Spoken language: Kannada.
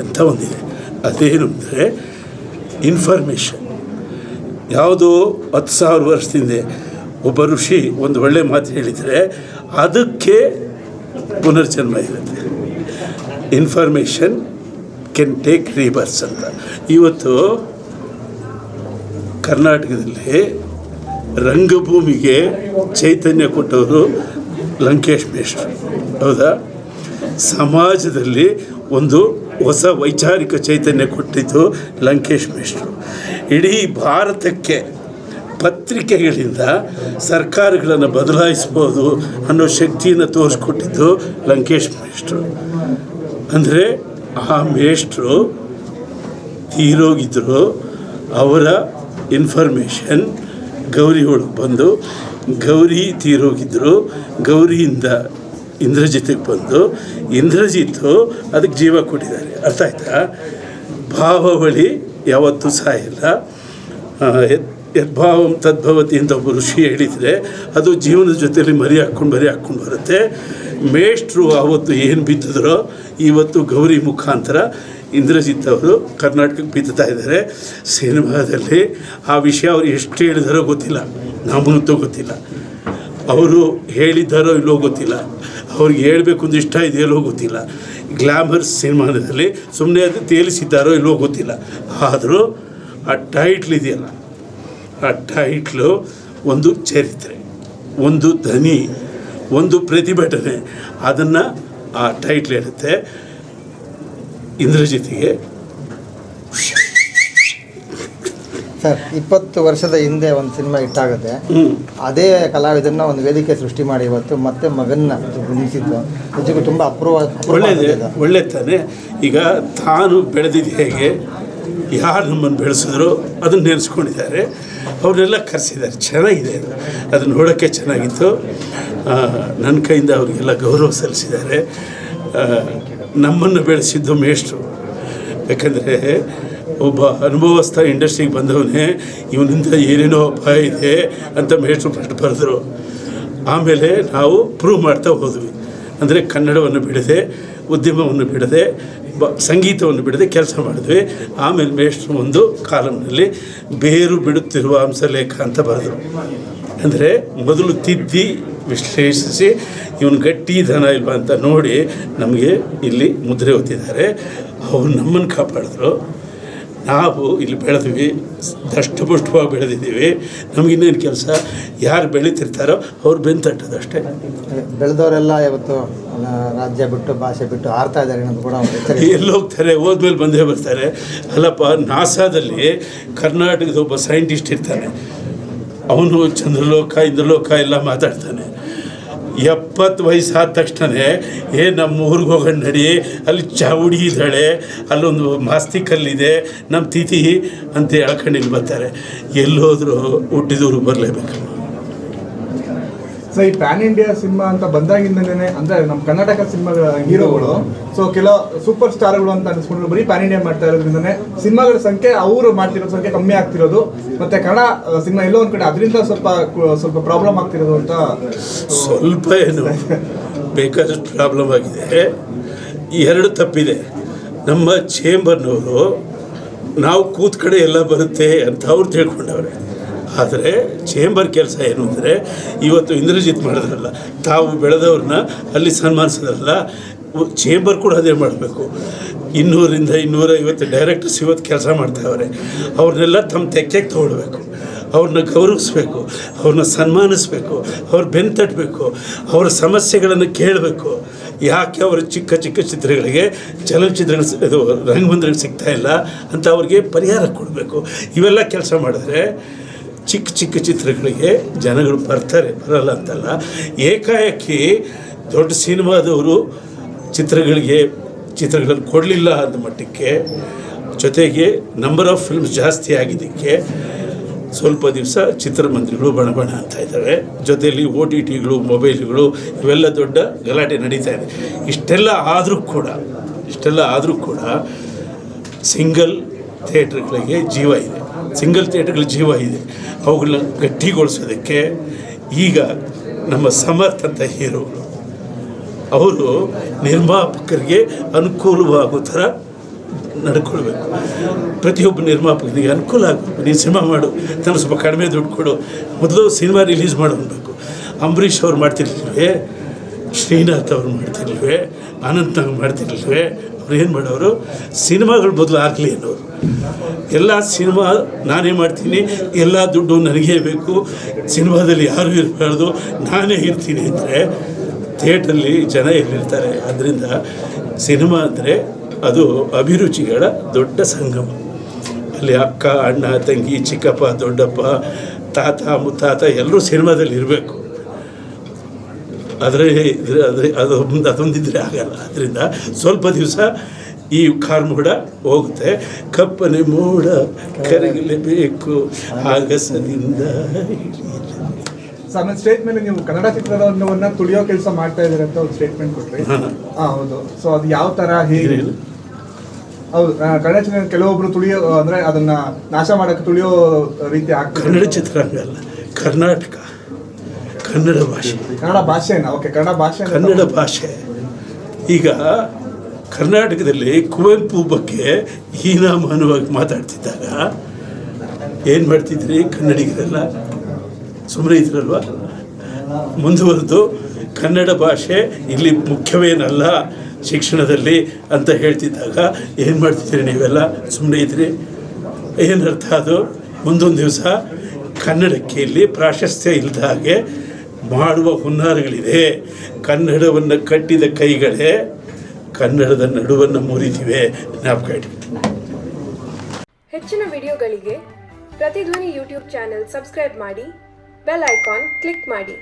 ಅಂತ ಒಂದಿದೆ? ಅದೇನು ಅಂದರೆ ಇನ್ಫಾರ್ಮೇಷನ್ ಯಾವುದೋ ಹತ್ತು ಸಾವಿರ ವರ್ಷದಿಂದ ಒಬ್ಬ ಋಷಿ ಒಂದು ಒಳ್ಳೆ ಮಾತು ಹೇಳಿದರೆ ಅದಕ್ಕೆ ಪುನರ್ಜನ್ಮ ಇರುತ್ತೆ. ಇನ್ಫಾರ್ಮೇಷನ್ ಕೆನ್ ಟೇಕ್ ರೀಬರ್ಸ್ ಅಂತ. ಇವತ್ತು ಕರ್ನಾಟಕದಲ್ಲಿ ರಂಗಭೂಮಿಗೆ ಚೈತನ್ಯ ಕೊಟ್ಟವರು ಲಂಕೇಶ್ ಮೇಷ್ಟ್ರು. ಹೌದಾ? ಸಮಾಜದಲ್ಲಿ ಒಂದು ಹೊಸ ವೈಚಾರಿಕ ಚೈತನ್ಯ ಕೊಟ್ಟಿದ್ದು ಲಂಕೇಶ್ ಮೇಷ್ಟ್ರು. ಇಡೀ ಭಾರತಕ್ಕೆ ಪತ್ರಿಕೆಗಳಿಂದ ಸರ್ಕಾರಗಳನ್ನು ಬದಲಾಯಿಸ್ಬೋದು ಅನ್ನೋ ಶಕ್ತಿಯನ್ನು ತೋರಿಸ್ಕೊಟ್ಟಿದ್ದು ಲಂಕೇಶ್ ಮೇಷ್ಟ್ರು. ಅಂದರೆ ಆ ಮೇಷ್ಟ್ರು ತೀರೋಗಿದ್ದರು ಅವರ ಇನ್ಫಾರ್ಮೇಷನ್ ಗೌರಿ ಒಳಗೆ ಬಂದು ಗೌರಿ ತೀರೋಗಿದ್ದರು ಗೌರಿಯಿಂದ ಇಂದ್ರಜಿತಿಗೆ ಬಂದು, ಇಂದ್ರಜಿತ್ ಅದಕ್ಕೆ ಜೀವ ಕೊಟ್ಟಿದ್ದಾರೆ. ಅರ್ಥ ಆಯ್ತಾ? ಭಾವವಳಿ ಯಾವತ್ತೂ ಸಾಯಿಲ್ಲ. ಯದ್ಭಾವಂ ತದ್ಭವತಿ ಅಂತ ಒಬ್ಬ ಋಷಿ ಹೇಳಿದರೆ, ಅದು ಜೀವನದ ಜೊತೆಯಲ್ಲಿ ಮರಿ ಹಾಕ್ಕೊಂಡು ಮರಿ ಹಾಕ್ಕೊಂಡು ಬರುತ್ತೆ. ಮೇಷ್ಟ್ರು ಆವತ್ತು ಏನು ಬಿತ್ತಿದ್ರೋ, ಇವತ್ತು ಗೌರಿ ಮುಖಾಂತರ ಇಂದ್ರಜಿತ್ ಅವರು ಕರ್ನಾಟಕಕ್ಕೆ ಬಿತ್ತುತ್ತಾ ಇದ್ದಾರೆ. ಸಿನಿಮಾದಲ್ಲಿ ಆ ವಿಷಯ ಅವ್ರು ಎಷ್ಟು ಹೇಳಿದಾರೋ ಗೊತ್ತಿಲ್ಲ. ನಮಗಂತೂ ಗೊತ್ತಿಲ್ಲ. ಅವರು ಹೇಳಿದ್ದಾರೋ ಇಲ್ಲೋ ಗೊತ್ತಿಲ್ಲ. ಅವ್ರಿಗೆ ಹೇಳಬೇಕು ಅಂತ ಇಷ್ಟ ಇದೆಯಲ್ಲೋ ಗೊತ್ತಿಲ್ಲ. ಗ್ಲಾಮರ್ ಸಿನಿಮಾದಲ್ಲಿ ಸುಮ್ಮನೆ ಅದು ತೇಲಿಸಿದ್ದಾರೋ ಇಲ್ಲೋ ಗೊತ್ತಿಲ್ಲ. ಆದರೂ ಆ ಟೈಟ್ಲ್ ಇದೆಯಲ್ಲ, ಆ ಟೈಟ್ಲು ಒಂದು ಚರಿತ್ರೆ, ಒಂದು ಧ್ವನಿ, ಒಂದು ಪ್ರತಿಭಟನೆ. ಅದನ್ನು ಆ ಟೈಟ್ಲ್ ಹೇಳುತ್ತೆ ಇಂದ್ರಜಿತಿಗೆ ಸರ್ ಇಪ್ಪತ್ತು ವರ್ಷದ ಹಿಂದೆ ಒಂದು ಸಿನಿಮಾ ಇಟ್ಟಾಗುತ್ತೆ ಅದೇ ಕಲಾವಿದನ್ನ ಒಂದು ವೇದಿಕೆ ಸೃಷ್ಟಿ ಮಾಡಿ ಇವತ್ತು ಮತ್ತೆ ಮಗನ್ನ ನಿಲ್ಲಿಸಿದ್ದು ನಿಜಕ್ಕೂ ತುಂಬ ಅಪೂರ್ವ ಅಪೂರ್ವ ಒಳ್ಳೆಯದೇ ಒಳ್ಳೆ ತಾನೆ. ಈಗ ತಾನು ಬೆಳೆದಿದ್ದು ಹೇಗೆ ಯಾರು ನಮ್ಮನ್ನು ಬೆಳೆಸಿದ್ರು ಅದನ್ನು ನೆನೆಸ್ಕೊಂಡಿದ್ದಾರೆ. ಅವರೆಲ್ಲ ಕರೆಸಿದ್ದಾರೆ. ಚೆನ್ನಾಗಿದೆ ಅದು. ಅದನ್ನು ನೋಡೋಕ್ಕೆ ಚೆನ್ನಾಗಿತ್ತು. ನನ್ನ ಕೈಯಿಂದ ಅವರಿಗೆಲ್ಲ ಗೌರವ ಸಲ್ಲಿಸಿದ್ದಾರೆ. ನಮ್ಮನ್ನು ಬೆಳೆಸಿದ್ದು ಮೇಷ್ಟ್ರು. ಯಾಕಂದರೆ ಒಬ್ಬ ಅನುಭವಸ್ಥ ಇಂಡಸ್ಟ್ರಿಗೆ ಬಂದವನೇ, ಇವನಿಂದ ಏನೇನೋ ಅಪಾಯ ಇದೆ ಅಂತ ಮೇಷ್ಟ್ರು ಪ್ರಶ್ನೆ ಬರೆದರು. ಆಮೇಲೆ ನಾವು ಪ್ರೂವ್ ಮಾಡ್ತಾ ಹೋದ್ವಿ. ಅಂದರೆ ಕನ್ನಡವನ್ನು ಬಿಡದೆ, ಉದ್ಯಮವನ್ನು ಬಿಡದೆ, ಬ, ಸಂಗೀತವನ್ನು ಬಿಡದೆ ಕೆಲಸ ಮಾಡಿದ್ವಿ. ಆಮೇಲೆ ಮೇಷ್ಟ್ರು ಒಂದು ಕಾಲಮ್ನಲ್ಲಿ ಬೇರು ಬಿಡುತ್ತಿರುವ ಅಂಶಲೇಖ ಅಂತ ಬರೆದರು. ಅಂದರೆ ಮೊದಲು ತಿದ್ದಿ ವಿಶ್ಲೇಷಿಸಿ, ಇವನು ಗಟ್ಟಿ ಧನ ಇಲ್ವಾ ಅಂತ ನೋಡಿ ನಮಗೆ ಇಲ್ಲಿ ಮುದ್ರೆ ಹೊತ್ತಿದ್ದಾರೆ ಅವರು ನಮ್ಮನ್ನು ಕಾಪಾಡಿದ್ರು. ನಾವು ಇಲ್ಲಿ ಬೆಳೆದ್ವಿ ದಷ್ಟಪುಷ್ಟವಾಗಿ ಬೆಳೆದಿದ್ದೀವಿ. ನಮಗಿನ್ನೇನು ಕೆಲಸ? ಯಾರು ಬೆಳೀತಿರ್ತಾರೋ ಅವ್ರು ಬೆನ್ನು ತಟ್ಟೋದಷ್ಟೇ ಬೆಳೆದವರೆಲ್ಲ ಇವತ್ತು ರಾಜ್ಯ ಬಿಟ್ಟು ಭಾಷೆ ಬಿಟ್ಟು ಆರ್ತಾ ಇದ್ದಾರೆ ಅನ್ನೋದು ಕೂಡ ಎಲ್ಲಿ ಹೋಗ್ತಾರೆ ಹೋದ್ಮೇಲೆ ಬಂದೇ ಬರ್ತಾರೆ. ಅಲ್ಲಪ್ಪ ನಾಸಾದಲ್ಲಿ ಕರ್ನಾಟಕದ ಒಬ್ಬ ಸೈಂಟಿಸ್ಟ್ ಇರ್ತಾನೆ. ಅವನು ಚಂದ್ರಲೋಕ ಇಂದ್ರಲೋಕ ಎಲ್ಲ ಮಾತಾಡ್ತಾನೆ. ಎಪ್ಪತ್ತು ವಯಸ್ಸಾದ ತಕ್ಷಣ ಏ, ನಮ್ಮ ಊರಿಗೆ ಹೋಗೋಣ ನಡಿ, ಅಲ್ಲಿ ಚಾವುಡಿ ಇದ್ದಾಳೆ ಅಲ್ಲೊಂದು ಮಾಸ್ತಿ ಕಲ್ಲಿದೆ ನಮ್ಮ ತಿಥಿ ಅಂತ ಹೇಳ್ಕೊಂಡು ಇಲ್ಲಿ ಬರ್ತಾರೆ. ಎಲ್ಲೋದ್ರೂ ಹುಟ್ಟಿದವ್ರು ಬರಲೇಬೇಕು. ಸೊ ಈ ಪ್ಯಾನ್ ಇಂಡಿಯಾ ಸಿನಿಮಾ ಅಂತ ಬಂದಾಗಿಂದನೇ ಅಂದ್ರೆ ನಮ್ಮ ಕರ್ನಾಟಕ ಸಿನಿಮಾಗಳ ಹೀರೋಗಳು. ಸೊ ಕೆಲವು ಸೂಪರ್ ಸ್ಟಾರ್ಗಳು ಅಂತ ಅನಿಸ್ಕೊಂಡ್ರು ಬರೀ ಪ್ಯಾನ್ ಇಂಡಿಯಾ ಮಾಡ್ತಾ ಇರೋದ್ರಿಂದನೇ ಸಿನಿಮಾಗಳ ಸಂಖ್ಯೆ ಅವರು ಮಾಡ್ತಿರೋ ಸಂಖ್ಯೆ ಕಮ್ಮಿ ಆಗ್ತಿರೋದು. ಮತ್ತೆ ಕನ್ನಡ ಸಿನಿಮಾ ಎಲ್ಲೋ ಒಂದ್ ಕಡೆ ಅದರಿಂದ ಸ್ವಲ್ಪ ಸ್ವಲ್ಪ ಪ್ರಾಬ್ಲಮ್ ಆಗ್ತಿರೋದು ಅಂತ. ಸ್ವಲ್ಪ ಏನು ಬೇಕಾದಷ್ಟು ಪ್ರಾಬ್ಲಮ್ ಆಗಿದೆ. ಈ ಎರಡು ತಪ್ಪಿದೆ. ನಮ್ಮ ಚೇಂಬರ್ನವರು ನಾವು ಕೂತ್ಕಡೆ ಎಲ್ಲ ಬರುತ್ತೆ ಅಂತ ಅವ್ರು ತಿಳ್ಕೊಂಡವ್ರೆ. ಆದರೆ ಚೇಂಬರ್ ಕೆಲಸ ಏನು ಅಂದರೆ ಇವತ್ತು ಇಂದ್ರಜಿತ್ ಮಾಡಿದ್ರಲ್ಲ, ತಾವು ಬೆಳೆದವ್ರನ್ನ ಅಲ್ಲಿ ಸನ್ಮಾನಿಸಿದ್ರಲ್ಲ ಚೇಂಬರ್ ಕೂಡ ಅದೇ ಮಾಡಬೇಕು. ಇನ್ನೂರಿಂದ ಇನ್ನೂರೈವತ್ತು ಡೈರೆಕ್ಟರ್ಸ್ ಇವತ್ತು ಕೆಲಸ ಮಾಡ್ತಾವ್ರೆ. ಅವ್ರನ್ನೆಲ್ಲ ತಮ್ಮ ತೆಕ್ಕೆಗೆ ತೊಗೊಳ್ಬೇಕು. ಅವ್ರನ್ನ ಗೌರವಿಸ್ಬೇಕು. ಅವ್ರನ್ನ ಸನ್ಮಾನಿಸ್ಬೇಕು. ಅವ್ರ ಬೆನ್ ತಟ್ಟಬೇಕು ಅವರ ಸಮಸ್ಯೆಗಳನ್ನು ಕೇಳಬೇಕು. ಯಾಕೆ ಅವರ ಚಿಕ್ಕ ಚಿಕ್ಕ ಚಿತ್ರಗಳಿಗೆ ಚಲನಚಿತ್ರಗಳು ಇದು ರಂಗಮಂದಿರಗಳು ಸಿಗ್ತಾ ಇಲ್ಲ ಅಂತ ಅವ್ರಿಗೆ ಪರಿಹಾರ ಕೊಡಬೇಕು. ಇವೆಲ್ಲ ಕೆಲಸ ಮಾಡಿದ್ರೆ ಚಿಕ್ಕ ಚಿಕ್ಕ ಚಿತ್ರಗಳಿಗೆ ಜನಗಳು ಬರ್ತಾರೆ, ಬರಲ್ಲ ಅಂತಲ್ಲ. ಏಕಾಏಕಿ ದೊಡ್ಡ ಸಿನಿಮಾದವರು ಚಿತ್ರಗಳಿಗೆ ಚಿತ್ರಗಳನ್ನು ಕೊಡಲಿಲ್ಲ ಅಂದ ಮಟ್ಟಕ್ಕೆ ಜೊತೆಗೆ ನಂಬರ್ ಆಫ್ ಫಿಲ್ಮ್ಸ್ ಜಾಸ್ತಿ ಆಗಿದ್ದಕ್ಕೆ ಸ್ವಲ್ಪ ದಿವಸ ಚಿತ್ರಮಂದಿರಗಳು ಬಣ ಬಣ ಅಂತ ಇದ್ದಾವೆ. ಜೊತೆಯಲ್ಲಿ ಓ ಟಿ ಟಿಗಳು ಮೊಬೈಲ್ಗಳು ಇವೆಲ್ಲ ದೊಡ್ಡ ಗಲಾಟೆ ನಡೀತಾ ಇದೆ. ಇಷ್ಟೆಲ್ಲ ಆದರೂ ಕೂಡ, ಇಷ್ಟೆಲ್ಲ ಆದರೂ ಕೂಡ ಸಿಂಗಲ್ ಥಿಯೇಟ್ರ್ಗಳಿಗೆ ಜೀವ ಇದೆ. ಸಿಂಗಲ್ ಥಿಯೇಟರ್ಗಳ ಜೀವ ಇದೆ. ಅವುಗಳನ್ನ ಗಟ್ಟಿಗೊಳಿಸೋದಕ್ಕೆ ಈಗ ನಮ್ಮ ಸಮರ್ಥ ಅಂತ ಹೀರೋಗಳು ಅವರು ನಿರ್ಮಾಪಕರಿಗೆ ಅನುಕೂಲವಾಗೋ ಥರ ನಡ್ಕೊಳ್ಬೇಕು. ಪ್ರತಿಯೊಬ್ಬ ನಿರ್ಮಾಪಕನಿಗೆ ಅನುಕೂಲ ಆಗಬೇಕು. ನೀನು ಸಿನಿಮಾ ಮಾಡು ತನ್ನ ಸ್ವಲ್ಪ ಕಡಿಮೆ ದುಡ್ಡು ಕೊಡು, ಮೊದಲು ಸಿನಿಮಾ ರಿಲೀಸ್ ಮಾಡಬೇಕು ಅಂಬರೀಷ್ ಅವ್ರು ಮಾಡ್ತಿರ್ಲಿಲ್ವೇ? ಶ್ರೀನಾಥ್ ಅವ್ರು ಮಾಡ್ತಿರ್ಲಿವೆ ಅನಂತ್ ನಾಗ್ ಮಾಡ್ತಿರ್ಲಿವೆ ಅವ್ರು ಏನು ಮಾಡೋರು? ಸಿನಿಮಾಗಳು ಬದಲು ಆಗಲಿ ಅನ್ನೋರು. ಎಲ್ಲ ಸಿನಿಮಾ ನಾನೇ ಮಾಡ್ತೀನಿ, ಎಲ್ಲ ದುಡ್ಡು ನನಗೇ ಬೇಕು, ಸಿನಿಮಾದಲ್ಲಿ ಯಾರೂ ಇರಬಾರ್ದು, ನಾನೇ ಇರ್ತೀನಿ ಅಂದರೆ ಥಿಯೇಟ್ರಲ್ಲಿ ಜನ ಎಲ್ಲಿರ್ತಾರೆ? ಅದರಿಂದ ಸಿನಿಮಾ ಅಂದರೆ ಅದು ಅಭಿರುಚಿಗಳ ದೊಡ್ಡ ಸಂಗಮ. ಅಲ್ಲಿ ಅಕ್ಕ, ಅಣ್ಣ, ತಂಗಿ, ಚಿಕ್ಕಪ್ಪ, ದೊಡ್ಡಪ್ಪ, ತಾತ, ಮುತ್ತಾತ ಎಲ್ಲರೂ ಸಿನಿಮಾದಲ್ಲಿ ಇರಬೇಕು. ಆದರೆ ಇದ್ರೆ ಆದರೆ ಅದು ಅದೊಂದಿದ್ರೆ ಆಗಲ್ಲ. ಅದರಿಂದ ಸ್ವಲ್ಪ ದಿವಸ ಈ ಕಾರ್ಮೋಡ ಹೋಗುತ್ತೆ. ಕಪ್ಪನೆ ಮೋಡ ಕರಗಲೇಬೇಕು ಆಗಸದಿಂದ ಆಮೇಲೆ ಸ್ಟೇಟ್ ಮೇಲೆ ನೀವು ಕನ್ನಡ ಚಿತ್ರರಂಗವನ್ನ ತುಳಿಯೋ ಕೆಲಸ ಮಾಡ್ತಾ ಇದ್ದಾರೆ ಅಂತ ಒಂದು ಸ್ಟೇಟ್ಮೆಂಟ್ ಕೊಟ್ರಿ. ಹಾ. ಹೌದು. ಸೊ ಅದು ಯಾವ ತರ ಹೇಗೆ. ಹೌದು ಕನ್ನಡ ಚಿತ್ರ ಕೆಲವೊಬ್ರು ತುಳಿಯೋ ಅಂದ್ರೆ ಅದನ್ನ ನಾಶ ಮಾಡಕ್ಕೆ ತುಳಿಯೋ ರೀತಿ ಆಗ್ತದೆ. ಕನ್ನಡ ಚಿತ್ರರಂಗ ಅಲ್ಲ ಕರ್ನಾಟಕ. ಕನ್ನಡ ಭಾಷೆ. ಕನ್ನಡ ಭಾಷೆ ಓಕೆ ಕನ್ನಡ ಭಾಷೆ ಕನ್ನಡ ಭಾಷೆ. ಈಗ ಕರ್ನಾಟಕದಲ್ಲಿ ಕುವೆಂಪು ಬಗ್ಗೆ ಹೀನಾಮಾನವಾಗಿ ಮಾತಾಡ್ತಿದ್ದಾಗ ಏನು ಮಾಡ್ತಿದ್ರಿ? ಕನ್ನಡಿಗರೆಲ್ಲ? ಸುಮ್ಮನೆ ಇದ್ರಲ್ವ? ಮುಂದುವರೆದು ಕನ್ನಡ ಭಾಷೆ ಇಲ್ಲಿ ಮುಖ್ಯವೇನಲ್ಲ ಶಿಕ್ಷಣದಲ್ಲಿ ಅಂತ ಹೇಳ್ತಿದ್ದಾಗ ಏನು ಮಾಡ್ತಿದ್ರಿ ನೀವೆಲ್ಲ? ಸುಮ್ಮನೆ ಇದ್ರಿ? ಏನರ್ಥ ಅದು? ಮುಂದೊಂದು ದಿವಸ ಕನ್ನಡಕ್ಕೆ ಇಲ್ಲಿ ಪ್ರಾಶಸ್ತ್ಯ ಇಲ್ಲದ ಹಾಗೆ ಮಾಡುವ ಹುನ್ನಾರಗಳಿದೆ ಕನ್ನಡವನ್ನು ಕಟ್ಟಿದ ಕೈಗಳೇ ಕನ್ನಡದ ನಡುವನ್ನು ಮುರಿದಿವೆ. ಜ್ಞಾಪಕ ಹೆಚ್ಚಿನ ವಿಡಿಯೋಗಳಿಗೆ ಪ್ರತಿಧ್ವನಿ ಯೂಟ್ಯೂಬ್ ಚಾನೆಲ್ ಸಬ್ಸ್ಕ್ರೈಬ್ ಮಾಡಿ, ಬೆಲ್ ಐಕಾನ್ ಕ್ಲಿಕ್ ಮಾಡಿ.